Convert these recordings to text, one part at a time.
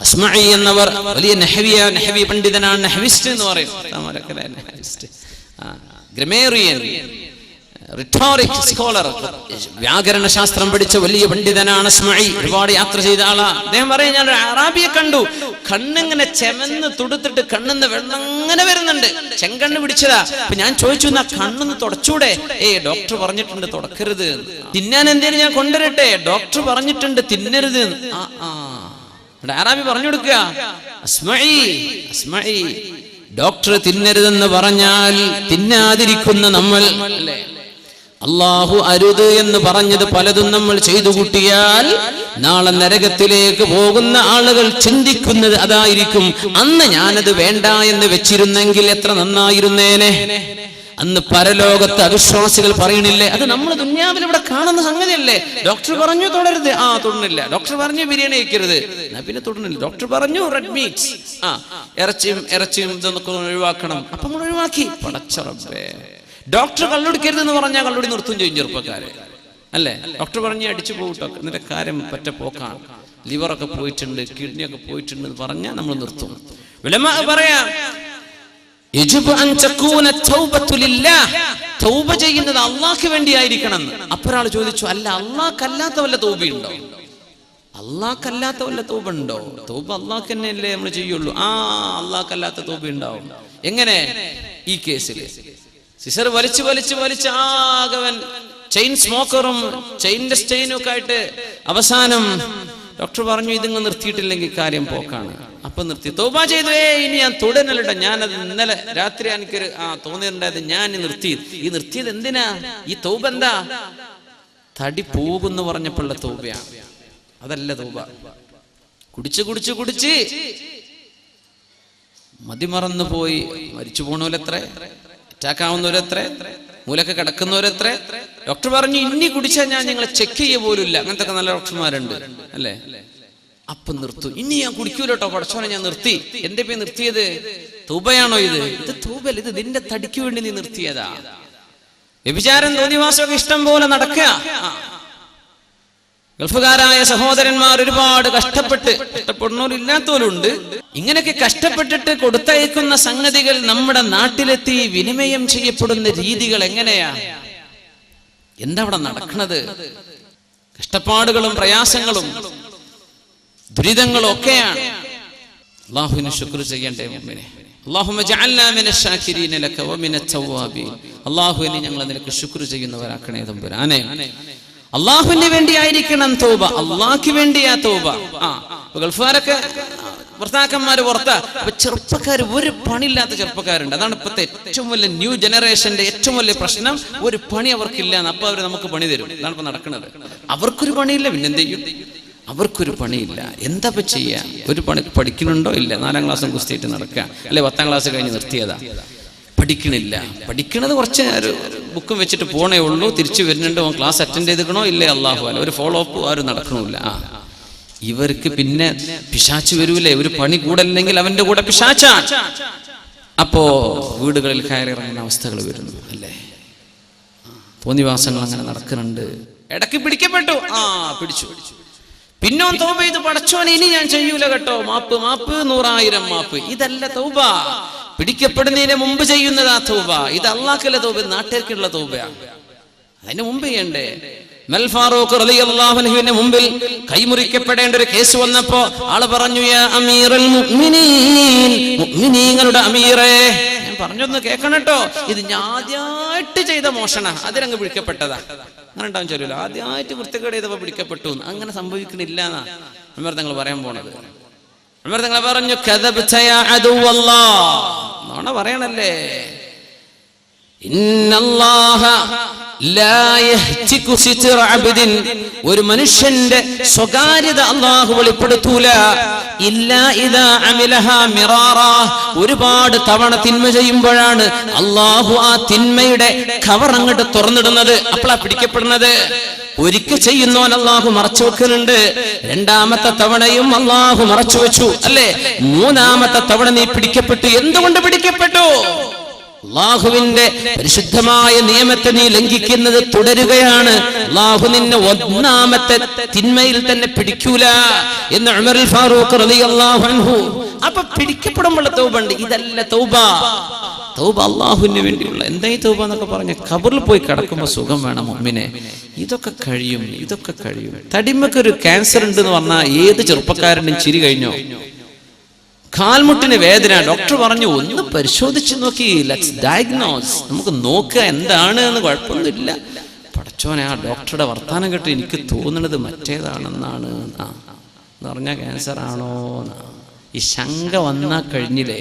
അസ്മഈ എന്നവർ വലിയ നഹവിയ നഹവി പണ്ഡിതനാണ് നഹവിസ്റ്റ് എന്ന് പറയും. ഗ്രമേറിയൻ റിട്ടോറിക് സ്കോളർ വ്യാകരണ ശാസ്ത്രം പഠിച്ച വലിയ പണ്ഡിതനാണ് സ്മൈ ഒരുപാട് യാത്ര ചെയ്ത ആളാ. അദ്ദേഹം പറയും ഞാൻ അറാബിയെ കണ്ടു. കണ്ണിങ്ങനെ ചെമന്ന് തുടുത്തിട്ട് കണ്ണിന്ന് വെള്ളം അങ്ങനെ വരുന്നുണ്ട്. ചെങ്കണ്ണ് പിടിച്ചതാ. അപ്പൊ ഞാൻ ചോദിച്ചു എന്നാ കണ്ണെന്ന് തുടച്ചൂടെ? ഏ ഡോക്ടർ പറഞ്ഞിട്ടുണ്ട് തുടക്കരുത്. തിന്നാൻ എന്തേലും ഞാൻ കൊണ്ടുവരട്ടെ? ഡോക്ടർ പറഞ്ഞിട്ടുണ്ട് തിന്നരുത്. ആ ആ. ആറാബി പറഞ്ഞു കൊടുക്കുക? അസ്മഈ അസ്മഈ. ഡോക്ടർ തിന്നരുതെന്ന് പറഞ്ഞാൽ തിന്നാതിരിക്കുന്ന നമ്മൾ അല്ലേ? അള്ളാഹു അരുത് എന്ന് പറഞ്ഞത് പലതും നമ്മൾ ചെയ്തു കൂട്ടിയാൽ നാളെ നരകത്തിലേക്ക് പോകുന്ന ആളുകൾ ചിന്തിക്കുന്നത് അതായിരിക്കും. അന്ന് ഞാനത് വേണ്ട എന്ന് വെച്ചിരുന്നെങ്കിൽ എത്ര നന്നായിരുന്നേനെ? അന്ന് പരലോകത്ത് അവിശ്വാസികൾ പറയണില്ലേ? അത് നമ്മൾ ദുന്യാവിൽ ഇവിടെ കാണുന്ന സംഗതിയല്ലേ? ഡോക്ടർ പറഞ്ഞു തുടരുത്. ആ തുടരില്ല ഡോക്ടർ പറഞ്ഞു ബിരിയാണി കഴിക്കരുത്. പിന്നെ തൊടുന്നില്ല ഡോക്ടർ പറഞ്ഞു റെഡ് മീറ്റ് ആ ഇറച്ചിയും ഇറച്ചിയും ഇതൊക്കെ ഒഴിവാക്കണം. അപ്പൊ നമ്മൾ ഒഴിവാക്കി. പടച്ചറബേ ഡോക്ടർ കള്ളുടിക്കരുത് എന്ന് പറഞ്ഞാൽ കള്ളുടി നിർത്തും ചെയ്യും ചെറുപ്പക്കാരെ. അല്ലേ? ഡോക്ടർ പറഞ്ഞ് അടിച്ചു പോകട്ടോ. എന്നിട്ട് കാര്യം പറ്റ പോക്കാണ് ലിവറൊക്കെ പോയിട്ടുണ്ട് കിഡ്നിയൊക്കെ പോയിട്ടുണ്ട് എന്ന് പറഞ്ഞാൽ നമ്മൾ നിർത്തും. വിലമ പറയാം തൗബ ചെയ്യുന്നത് അള്ളാഹ്ക്ക് വേണ്ടിയായിരിക്കണം. അപ്പൊ ഒരാൾ ചോദിച്ചു അല്ല അള്ളാഹ്ക്കല്ലാത്ത വല്ല തൗബയുണ്ടോ? അള്ളാഹ്ക്കല്ലാത്ത വല്ല തൗബ ഉണ്ടോ തൗബ അള്ളാഹ്ക്ക് തന്നെയല്ലേ നമ്മൾ ചെയ്യുള്ളൂ. ആ അള്ളാഹ്ക്കല്ലാത്ത തൗബ ഉണ്ടാവും എങ്ങനെ? ഈ കേസിൽ സിസർ വലിച്ചു വലിച്ചു വലിച്ച് ആകവൻ ചെയിൻ സ്മോക്കറും ചെയിൻ ചെയിനും ഒക്കെ ആയിട്ട് അവസാനം ഡോക്ടർ പറഞ്ഞു ഇതിങ്ങ് നിർത്തിയിട്ടില്ലെങ്കിൽ കാര്യം പോക്കാണ്. അപ്പൊ നിർത്തി. തോബ ചെയ്തു. ഏ ഇനി ഞാൻ തുടരലട്ട ഞാനത് ഇന്നലെ രാത്രി എനിക്കൊരു ആ തോന്നിയിട്ടുണ്ടായത് ഞാൻ നിർത്തി ഈ നിർത്തിയത് എന്തിനാ? ഈ തൗബ എന്താ? തടി പോകുന്നു പറഞ്ഞപ്പോഴുള്ള തോബയാണ് അതല്ല തൗബ. കുടിച്ച് കുടിച്ച് കുടിച്ച് മതിമറന്നു പോയി മരിച്ചു പോണവരെത്ര? അറ്റാക്ക് ആവുന്നവരെത്ര? മൂലൊക്കെ കിടക്കുന്നവരെത്ര? ഡോക്ടർ പറഞ്ഞു ഇനി കുടിച്ചാൽ ഞാൻ നിങ്ങളെ ചെക്ക് ചെയ്യ പോലുമില്ല. അങ്ങനത്തെ നല്ല ഡോക്ടർമാരുണ്ട് അല്ലേ? അപ്പൊ നിർത്തു. ഇനി ഞാൻ കുടിക്കൂലട്ടോ പടച്ചോനെ ഞാൻ നിർത്തി. എന്റെ പേ നിർത്തിയത് തൂബയാണോ ഇത്? ഇത് തൂബല്ല ഇത് നിന്റെ തടിക്ക് വേണ്ടി നീ നിർത്തിയതാ. വ്യഭിചാരം തോന്നിവാസമൊക്കെ ഇഷ്ടം പോലെ നടക്കുക. ഗൾഫുകാരായ സഹോദരന്മാർ ഒരുപാട് കഷ്ടപ്പെട്ട് കഷ്ടപ്പെടുന്നവരില്ലാത്തവരുണ്ട്. ഇങ്ങനെയൊക്കെ കഷ്ടപ്പെട്ടിട്ട് കൊടുത്തയക്കുന്ന സംഗതികൾ നമ്മുടെ നാട്ടിലെത്തി വിനിമയം ചെയ്യപ്പെടുന്ന രീതികൾ എങ്ങനെയാ എന്താ അവിടെ നടക്കുന്നത് കഷ്ടപ്പാടുകളും പ്രയാസങ്ങളും ദുരിതങ്ങളും ഒക്കെയാണ് അള്ളാഹുവിന് ശുക്ർ ചെയ്യണ്ടേ മുമ്പിനെ അള്ളാഹുവിനെ ഞങ്ങൾ നിനക്ക് ശുക്ർ ചെയ്യുന്നവരാക്കണേ തമ്പുരാനെ. അള്ളാഹുവിന് വേണ്ടിയായിരിക്കണം തോബ. അള്ളാഹ്ക്ക് വേണ്ടിയാ തോബ. ആ ഗൾഫുകാരൊക്കെ ഭർത്താക്കന്മാര് പുറത്താ. അപ്പൊ ചെറുപ്പക്കാർ ഒരു പണിയില്ലാത്ത ചെറുപ്പക്കാരുണ്ട്. അതാണ് ഇപ്പോഴത്തെ ഏറ്റവും വലിയ ന്യൂ ജനറേഷന്റെ ഏറ്റവും വലിയ പ്രശ്നം. ഒരു പണി അവർക്കില്ല അപ്പൊ അവർ നമുക്ക് പണി തരും. അതാണ് ഇപ്പൊ നടക്കുന്നത്. അവർക്കൊരു പണിയില്ല പിന്നെ എന്ത് ചെയ്യും? അവർക്കൊരു പണിയില്ല. എന്താ ചെയ്യാ? ഒരു പണി പഠിക്കുന്നുണ്ടോ ഇല്ല? നാലാം ക്ലാസ്സും കുസ്തിയിട്ട് നടക്കുക അല്ലെ പത്താം ക്ലാസ് കഴിഞ്ഞ് നിർത്തിയതാ? പഠിക്കണില്ല. പഠിക്കണത് കുറച്ച് ബുക്കും വെച്ചിട്ട് പോണേ ഉള്ളൂ. തിരിച്ചു വരുന്നുണ്ട്. ഓൻ ക്ലാസ് അറ്റൻഡ് ചെയ്തിക്കണോ ഇല്ലേ അള്ളാഹു അല്ല ഒരു ഫോളോ അപ്പ് ആരും നടക്കണമില്ല. ആ. ഇവർക്ക് പിന്നെ പിശാച്ച് വരൂലേ. ഒരു പണി കൂടല്ലെങ്കിൽ അവന്റെ കൂടെ പിശാച്ച. അപ്പോ വീടുകളിൽ കയറി ഇറങ്ങുന്ന അവസ്ഥകൾ വരുന്നു അല്ലേ? തോന്നിവാസങ്ങൾ അങ്ങനെ നടക്കുന്നുണ്ട്. ഇടയ്ക്ക് പിടിക്കപ്പെട്ടു. ആ പിടിച്ചു. പിന്നോ തൗബ ഇത് പടച്ചോനെ ഇനി ഞാൻ ചെയ്യൂല കേട്ടോ. മാപ്പ് മാപ്പ് നൂറായിരം മാപ്പ്. ഇതല്ല തൗബ. പിടിക്കപ്പെടുന്നതിന് മുമ്പ് ചെയ്യുന്നതാ തൗബ. ഇത് അള്ളാഹ്ക്കല്ല തൗബ നാട്ടുകാർക്കുള്ള തൗബയാണ് അതിന് മുമ്പ് ചെയ്യണ്ടേ? മൽ ഫാറൂഖ് റളിയല്ലാഹു അൻഹുവിന്റെ മുമ്പിൽ കൈമുറിക്കപ്പെടേണ്ട ഒരു കേസ് വന്നപ്പോ ആൾ പറഞ്ഞു യാ അമീറൽ മുഅ്മിനീൻ മുഅ്മിനീങ്ങളുടെ അമീറേ. ഞാൻ പറഞ്ഞൊന്ന് കേൾക്കണം കേട്ടോ ഇത് ഞാൻ ആദ്യമായിട്ട് ചെയ്ത മോഷണ. അതിലങ്ങ് പിടിക്കപ്പെട്ടതാ അങ്ങനെ ഉണ്ടാവും ചൊല്ലോ ആദ്യമായിട്ട് വൃത്തികേട് ചെയ്തപ്പോ പിടിക്കപ്പെട്ടു അങ്ങനെ സംഭവിക്കണില്ല എന്നാ അമീർ തങ്ങൾ പറയാൻ പോണത്. അമീർ തങ്ങൾ പറഞ്ഞു അദുവല്ലാഹ് നോണ പറയണല്ലേ? ഒരു മനുഷ്യന്റെ സ്വകാര്യത അള്ളാഹു വെളിപ്പെടുത്തൂല. ഇല്ല ഇതാ അമിലഹ മിറാറ. ഒരുപാട് തവണ തിന്മ ചെയ്യുമ്പോഴാണ് അള്ളാഹു ആ തിന്മയുടെ കവർ അങ്ങോട്ട് തുറന്നിടുന്നത്. അപ്പോളാ പിടിക്കപ്പെടുന്നത്? ഒരിക്കൽ ചെയ്യുന്നവൻ അള്ളാഹു മറച്ചു വെക്കുന്നുണ്ട് രണ്ടാമത്തെ തവണയും അള്ളാഹു മറച്ചു വെച്ചു. അല്ലേ? മൂന്നാമത്തെ തവണ നീ പിടിക്കപ്പെട്ടു. എന്തുകൊണ്ട് പിടിക്കപ്പെട്ടു? അള്ളാഹുവിന്റെ പരിശുദ്ധമായ നിയമത്തെ നീ ലംഘിക്കുന്നത് തുടരുകയാണ്. അള്ളാഹു നിന്നെ ഒന്നാമത്തെ തിന്മയിൽ തന്നെ പിടിക്കൂല എന്ന് ഉമറുൽ ഫാറൂഖ് റളിയല്ലാഹു അൻഹു. അപ്പൊ പിടിക്കപ്പെടുമ്പോൾ തൗബ ഇതല്ല തൗബ. തൗബ അള്ളാഹുവിന് വേണ്ടിയുള്ള. എന്തായി തൗബ എന്നൊക്കെ പറഞ്ഞ ഖബറിൽ പോയി കിടക്കുമ്പോൾ സുഖം വേണം മുമ്പിനെ ഇതൊക്കെ കഴിയും ഇതൊക്കെ കഴിയും. തടിമക്ക് ഒരു ക്യാൻസർ ഉണ്ട് എന്ന് പറഞ്ഞാൽ ഏത് ചെറുപ്പക്കാരനും ചിരി കഴിഞ്ഞോ? കാൽമുട്ടിന് വേദന. ഡോക്ടർ പറഞ്ഞു ഒന്ന് പരിശോധിച്ച് നോക്കി ലെറ്റ്സ് ഡയഗ്നോസ് നമുക്ക് നോക്കുക എന്താണ് എന്ന് കുഴപ്പമൊന്നുമില്ല. പടച്ചോനെ ആ ഡോക്ടറുടെ വർത്തമാനം കേട്ട് എനിക്ക് തോന്നുന്നത് മറ്റേതാണെന്നാണ്. എന്ന് പറഞ്ഞാൽ ക്യാൻസർ ആണോ. ഈ ശങ്ക വന്നാ കഴിഞ്ഞില്ലേ?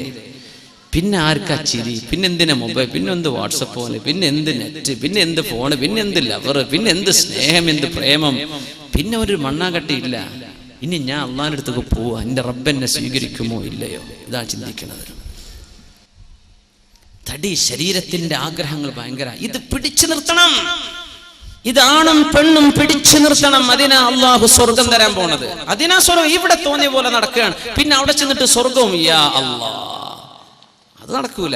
പിന്നെ ആർക്കാ ചിരി? പിന്നെ എന്തിനാ മൊബൈൽ പിന്നെ എന്ത് വാട്സപ്പ് പോലെ പിന്നെ എന്ത് നെറ്റ് പിന്നെ എന്ത് ഫോണ് പിന്നെ എന്ത് ലവർ പിന്നെ എന്ത് സ്നേഹം? എന്ത് പ്രേമം? പിന്നെ ഒരു മണ്ണാകട്ടിയില്ല ഇനി ഞാൻ അള്ളാഹിന്റെ അടുത്തേക്ക് പോവാ. എന്റെ റബ്ബെന്നെ സ്വീകരിക്കുമോ ഇല്ലയോ? ഇതാ ചിന്തിക്കുന്നത് തടി ശരീരത്തിന്റെ ആഗ്രഹങ്ങൾ ഭയങ്കര. ഇത് പിടിച്ചു നിർത്തണം. ഇതാണും പെണ്ണും പിടിച്ചു നിർത്തണം. അതിനാ അള്ളാഹു സ്വർഗം തരാൻ പോണത്. അതിനാ സ്വർഗം. ഇവിടെ തോന്നിയ പോലെ നടക്കുകയാണ്. പിന്നെ അവിടെ ചെന്നിട്ട് സ്വർഗവും യാ അള്ളാ. അത് നടക്കൂല.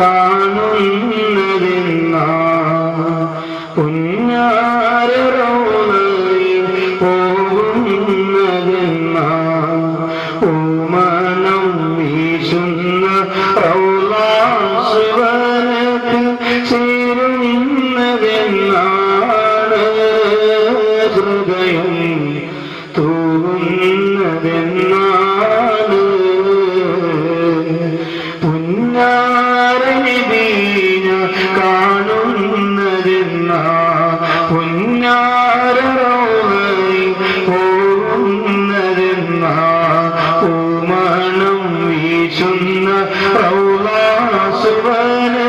കാണുന്നതെന്നാ? Kurbanım